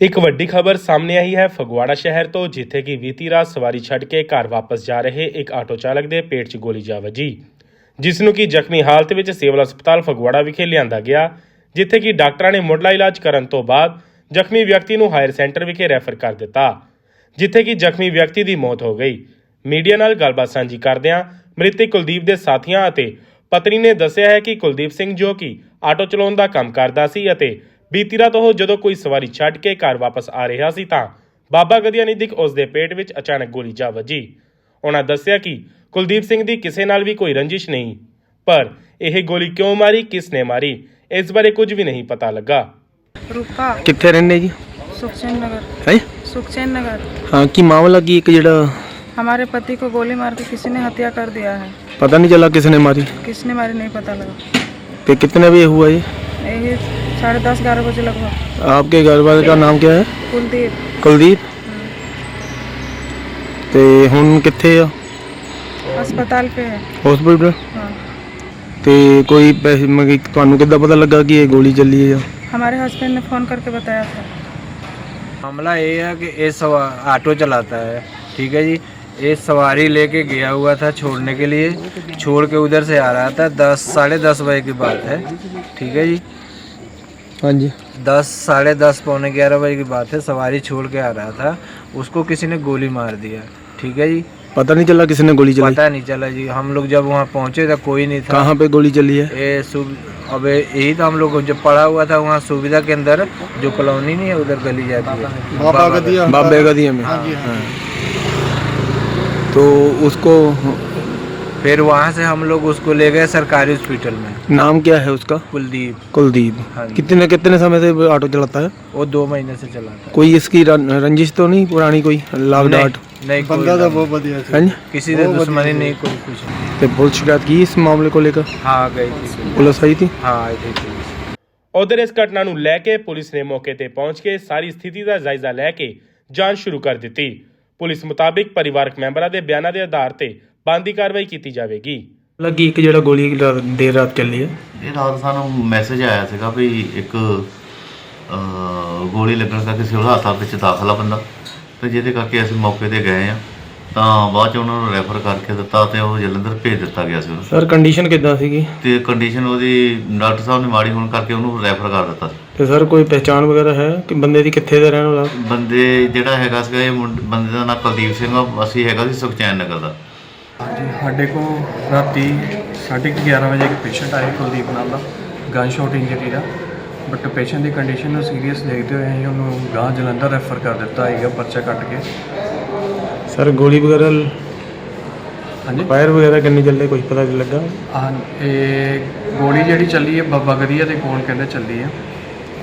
ਇੱਕ ਵੱਡੀ ਖਬਰ ਸਾਹਮਣੇ ਆਈ ਹੈ। ਫਗਵਾੜਾ ਸ਼ਹਿਰ ਤੋਂ, ਜਿੱਥੇ ਕਿ ਬੀਤੀ ਰਾਤ ਸਵਾਰੀ ਛੱਡ ਕੇ ਘਰ ਵਾਪਸ ਜਾ ਰਹੇ ਇੱਕ ਆਟੋ ਚਾਲਕ ਦੇ ਪੇਟ 'ਚ ਗੋਲੀ ਜਾ ਵੱਜੀ। ਜਿਸ ਨੂੰ ਕਿ ਜ਼ਖਮੀ ਹਾਲਤ ਵਿੱਚ ਸਿਵਲ ਹਸਪਤਾਲ ਫਗਵਾੜਾ ਵਿਖੇ ਲਿਆਂਦਾ ਗਿਆ, ਜਿੱਥੇ ਕਿ ਡਾਕਟਰਾਂ ਨੇ ਮੁੱਢਲਾ ਇਲਾਜ ਕਰਨ ਤੋਂ ਬਾਅਦ ਜ਼ਖਮੀ ਵਿਅਕਤੀ ਨੂੰ ਹਾਇਰ ਸੈਂਟਰ ਵਿਖੇ ਰੈਫਰ ਕਰ ਦਿੱਤਾ, ਜਿੱਥੇ ਕਿ ਜ਼ਖਮੀ ਵਿਅਕਤੀ ਦੀ ਮੌਤ ਹੋ ਗਈ। ਮੀਡੀਆ ਨਾਲ ਗੱਲਬਾਤ ਸਾਂਝੀ ਕਰਦਿਆਂ ਮ੍ਰਿਤਕ ਕੁਲਦੀਪ ਦੇ ਸਾਥੀਆਂ ਅਤੇ ਪਤਨੀ ਨੇ ਦੱਸਿਆ ਹੈ ਕਿ ਕੁਲਦੀਪ ਸਿੰਘ ਜੋ ਕਿ ਆਟੋ ਚਲਾਉਣ ਦਾ ਕੰਮ ਕਰਦਾ ਸੀ ਅਤੇ ਬੀਤੀ ਰਾਤ ਉਹ ਜਦੋਂ ਕੋਈ ਸਵਾਰੀ ਛੱਡ ਕੇ ਘਰ ਵਾਪਸ ਆ ਰਿਹਾ ਸੀ ਤਾਂ ਬਾਬਾ ਗਦੀਆ ਨਜ਼ਦੀਕ ਉਸ ਦੇ ਪੇਟ ਵਿੱਚ ਅਚਾਨਕ ਗੋਲੀ ਜਾ ਵੱਜੀ ਉਹਨਾਂ ਦੱਸਿਆ ਕਿ ਕੁਲਦੀਪ ਸਿੰਘ ਦੀ ਕਿਸੇ ਨਾਲ ਵੀ ਕੋਈ ਰੰਜਿਸ਼ ਨਹੀਂ ਪਰ ਇਹ ਗੋਲੀ ਕਿਉਂ ਮਾਰੀ ਕਿਸ ਨੇ ਮਾਰੀ ਇਸ ਬਾਰੇ ਕੁਝ ਵੀ ਨਹੀਂ ਪਤਾ ਲੱਗਾ ਰੂਪਾ ਕਿੱਥੇ ਰਹਿੰਦੇ ਜੀ सुखचैन नगर ਹੈ सुखचैन नगर ਹਾਂ ਕੀ ਮਾਮਲਾ ਕੀ ਇੱਕ ਜਿਹੜਾ हमारे पति को गोली मार के किसी ने हत्या कर दिया है पता नहीं चला किसने मारी किसने मारी नहीं पता लगा कि कितने बजे हुआ ये यही साढ़े दस ग्यारह बजे लगभग आपके घर वाले का नाम क्या है कुलदीप ਕੁਲਦੀਪ ਤੇ ਹੁਣ ਕਿੱਥੇ ਆ अस्पताल पे है ਹਸਪੀਟਲ हाँ ਤੇ ਕੋਈ ਪੈਸੇ ਮੰਗੀ ਤੁਹਾਨੂੰ ਕਿੱਦਾਂ ਪਤਾ ਲੱਗਾ ਕਿ ਇਹ ਗੋਲੀ ਚੱਲੀ ਹੈ हमारे हस्बैंड ने फ़ोन करके बताया था मामला ये है कि ये सवा ऑटो चलाता है ठीक है जी ये सवारी लेके गया हुआ था छोड़ने के लिए छोड़ के उधर से आ रहा था दस साढ़े दस बजे की बात है ठीक है जी ਹਾਂਜੀ दस साढ़े दस पौने ग्यारह बजे की बात है सवारी छोड़ के आ रहा था उसको किसी ने गोली मार दिया ठीक है जी? पता नहीं चला किसी ने गोली चलाई। पता नहीं चला जी। हम लोग जब वहाँ पहुँचे तो कोई नहीं था। कहाँ पे गोली चली है? ये सुब अब यही तो हम लोग जब पड़ा हुआ था वहाँ सुविधा के अंदर जो कॉलोनी नहीं है उधर गली जाती है। बाबा गदिया। बाबे गदिया में। हाँ। तो उसको फिर वहाँ से हम लोग उसको ले गए सरकारी हॉस्पिटल में। नाम क्या है उसका कुलदीप कुलदीप हाँ जी। कितने कितने समय से वो ऑटो चलाता है वो दो महीने से चला था कोई इसकी रं- रंजिश तो नहीं पुरानी कोई लाभ डाट नहीं, नहीं बंदा था वो है जी? किसी से दुश्मनी नहीं कोई कुछ नहीं। तो पुलिस शिकायत की इस मामले को लेकर हाँ गई थी पुलिस आई थी हाँ आई थी पुलिस ਉਧਰ ਇਸ ਘਟਨਾ ਨੂੰ ਲੈ ਕੇ ਪੁਲਿਸ ਨੇ ਮੌਕੇ ਤੇ ਪਹੁੰਚ ਕੇ ਸਾਰੀ ਸਥਿਤੀ ਦਾ ਜਾਇਜ਼ਾ ਲੈ ਕੇ ਜਾਂਚ ਸ਼ੁਰੂ ਕਰ ਦਿੱਤੀ ਪੁਲਿਸ ਮੁਤਾਬਿਕ ਪਰਿਵਾਰਕ ਮੈਂਬਰਾਂ ਦੇ ਬਿਆਨਾਂ ਦੇ ਆਧਾਰ ਤੇ ਬੰਦੀ ਕਾਰਵਾਈ ਕੀਤੀ ਜਾਵੇਗੀ ਲੱਗੀ ਇੱਕ ਜਿਹੜਾ ਗੋਲੀ ਦੇਰ ਰਾਤ ਚੱਲੀ ਹੈ ਇਹ ਰਾਤ ਸਾਨੂੰ ਮੈਸੇਜ ਆਇਆ ਸੀਗਾ ਵੀ ਇੱਕ ਅਹ, ਗੋਲੀ ਲੱਗਣ ਕਰਕੇ ਸਿਵਲ ਹਸਪਤਾਲ ਵਿੱਚ ਦਾਖਲ ਆ ਬੰਦਾ। ਤੇ ਜਿਹਦੇ ਕਰਕੇ ਅਸੀਂ ਮੌਕੇ ਤੇ ਗਏ ਆ। ਤਾਂ ਬਾਅਦ ਚ ਉਹਨਾਂ ਨੂੰ ਰੈਫਰ ਕਰਕੇ ਦਿੱਤਾ ਤੇ ਉਹ ਜਲੰਧਰ ਭੇਜ ਦਿੱਤਾ ਗਿਆ ਸੀ ਉਹਨੂੰ। ਸਰ ਕੰਡੀਸ਼ਨ ਕਿੱਦਾਂ ਸੀਗੀ? ਤੇ ਕੰਡੀਸ਼ਨ ਉਹਦੀ ਡਾਕਟਰ ਸਾਹਿਬ ਨੇ ਮਾੜੀ ਹੋਣ ਕਰਕੇ ਉਹਨੂੰ ਰੈਫਰ ਕਰ ਦਿੱਤਾ ਸੀ। ਤੇ ਸਰ ਕੋਈ ਪਹਿਚਾਣ ਵਗੈਰਾ ਹੈ ਕਿ ਬੰਦੇ ਦੀ ਕਿੱਥੇ ਦਾ ਰਹਿਣ ਵਾਲਾ? ਬੰਦੇ ਜਿਹੜਾ ਹੈਗਾ ਸੀਗਾ ਇਹ ਮੁੰਡ- ਬੰਦੇ ਦਾ ਨਾਮ ਕੁਲਦੀਪ ਸਿੰਘ ਆ। ਅਸੀਂ ਹੈਗਾ ਸੀ ਸੁਖਚੈਨ ਨਗਰ ਦਾ। ਹਾਂਜੀ ਸਾਡੇ ਕੋਲ ਰਾਤੀ 11:30 ਵਜੇ ਇੱਕ ਪੇਸ਼ੈਂਟ ਆਇਆ ਕੁਲਦੀਪ ਨਾਮ ਦਾ ਗਨ ਸ਼ਾਟ ਇੰਜਰੀ ਦਾ। ਬਟ ਪੇਸ਼ੈਂਟ ਦੀ ਕੰਡੀਸ਼ਨ ਨੂੰ ਸੀਰੀਅਸ ਦੇਖਦੇ ਹੋਏ ਅਸੀਂ ਉਹਨੂੰ ਗਾਂ ਜਲੰਧਰ ਰੈਫਰ ਕਰ ਦਿੱਤਾ ਹੈਗਾ ਪਰਚਾ ਕੱਟ ਕੇ। ਸਰ ਗੋਲੀ ਵਗੈਰਾ ਹਾਂਜੀ? ਫਾਇਰ ਵਗੈਰਾ ਕਿੰਨੇ ਚੱਲੇ ਕੋਈ ਪਤਾ ਨਹੀਂ ਲੱਗਾ? ਆਹ ਇਹ ਗੋਲੀ ਜਿਹੜੀ ਚੱਲੀ ਹੈ ਬਾਬਾ ਗਦੀਆ ਦੇ ਕੋਲ ਕਹਿੰਦੇ ਚੱਲੀ ਹੈ।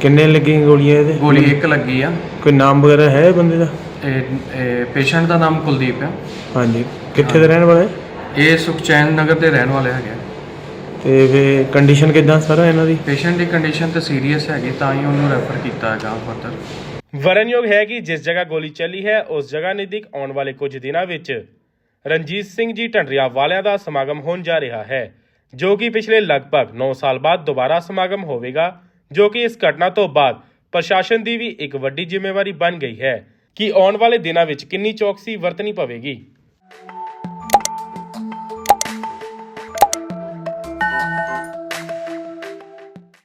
ਕਿੰਨੇ ਲੱਗੀਆਂ ਗੋਲੀਆਂ ਇਹਦੇ? ਗੋਲੀ ਇੱਕ ਲੱਗੀ ਆ। ਕੋਈ ਨਾਮ ਵਗੈਰਾ ਹੈ ਬੰਦੇ ਦਾ? ਇਹ ਪੇਸ਼ੈਂਟ ਦਾ ਨਾਮ ਕੁਲਦੀਪ ਹੈ ਹਾਂਜੀ। ਕਿੱਥੇ ਦਾ ਰਹਿਣ ਵਾਲਾ? ਹੈ ਇਹ ਸੁਖਚੈਨ ਨਗਰ ਦੇ ਰਹਿਣ ਵਾਲੇ ਹੈਗੇ ਤੇ ਫੇ ਕੰਡੀਸ਼ਨ ਕਿਦਾਂ ਸਰ ਇਹਨਾਂ ਦੀ? ਪੇਸ਼ੈਂਟ ਦੀ ਕੰਡੀਸ਼ਨ ਤੇ ਸੀਰੀਅਸ ਹੈਗੀ ਤਾਂ ਹੀ ਉਹਨੂੰ ਰੈਫਰ ਕੀਤਾ ਹੈਗਾ ਫਰਦਰ ਵਰਨਯੋਗ ਹੈ ਕਿ ਜਿਸ ਜਗ੍ਹਾ ਗੋਲੀ ਚੱਲੀ ਹੈ ਉਸ ਜਗ੍ਹਾ ਨਜ਼ਦੀਕ ਆਉਣ ਵਾਲੇ ਕੁਝ ਦਿਨਾਂ ਵਿੱਚ ਰਣਜੀਤ ਸਿੰਘ ਜੀ ਢੰਡਰੀਆ ਵਾਲਿਆਂ ਦਾ ਸਮਾਗਮ ਹੋਣ ਜਾ ਰਿਹਾ ਹੈ ਜੋ ਕਿ ਪਿਛਲੇ ਲਗਭਗ 9 ਸਾਲ ਬਾਅਦ ਦੁਬਾਰਾ ਸਮਾਗਮ ਹੋਵੇਗਾ। ਜੋ ਕਿ ਇਸ ਘਟਨਾ ਤੋਂ ਬਾਅਦ ਪ੍ਰਸ਼ਾਸਨ ਦੀ ਵੀ ਇੱਕ ਵੱਡੀ ਜ਼ਿੰਮੇਵਾਰੀ ਬਣ ਗਈ ਹੈ ਕਿ ਆਉਣ ਵਾਲੇ ਦਿਨਾਂ ਵਿੱਚ ਕਿੰਨੀ ਚੌਕਸੀ ਵਰਤਣੀ ਪਵੇਗੀ।